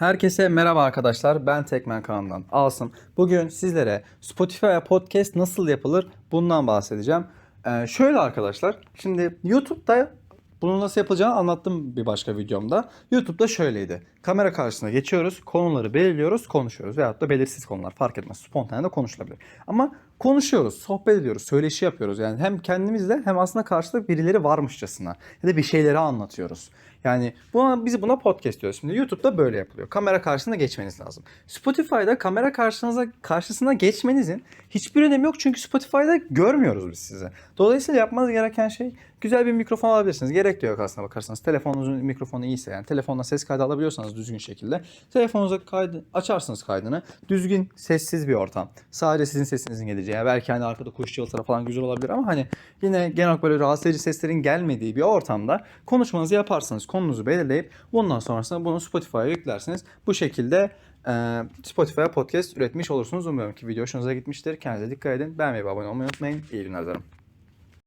Herkese merhaba arkadaşlar. Ben Tekmen kanalından Asım. Bugün sizlere Spotify'a podcast nasıl yapılır bundan bahsedeceğim. Ee, şöyle arkadaşlar. Şimdi YouTube'da bunu nasıl yapılacağını anlattım bir başka videomda. YouTube'da şöyleydi. Kamera karşısına geçiyoruz, konuları belirliyoruz, konuşuyoruz. Veyahut da belirsiz konular fark etmez. Spontane de konuşulabilir. Ama konuşuyoruz, sohbet ediyoruz, söyleşi yapıyoruz. Yani hem kendimizle hem aslında karşıda birileri varmışçasına ya da bir şeyleri anlatıyoruz. Yani buna, biz buna podcast diyoruz. Şimdi YouTube'da böyle yapılıyor. Kamera karşısına geçmeniz lazım. Spotify'da kamera karşınıza karşısına geçmenizin hiçbir önemi yok. Çünkü Spotify'da görmüyoruz biz sizi. Dolayısıyla yapmanız gereken şey güzel bir mikrofon alabilirsiniz. Gerek de yok aslına bakarsanız. Telefonunuzun mikrofonu iyiyse yani telefonla ses kaydı alabiliyorsanız düzgün şekilde telefonunuza kaydı açarsınız kaydını. Düzgün sessiz bir ortam. Sadece sizin sesinizin geleceği. Yani belki hani arkada kuş cıvıltıları falan güzel olabilir ama hani yine genel olarak böyle rahatsız edici seslerin gelmediği bir ortamda konuşmanızı yaparsınız. Konunuzu belirleyip bundan sonrasında bunu Spotify'a yüklersiniz. Bu şekilde Spotify'a podcast üretmiş olursunuz. Umuyorum ki video hoşunuza gitmiştir. Kendinize dikkat edin. Beğenmeyi ve abone olmayı unutmayın. İyi günler dilerim.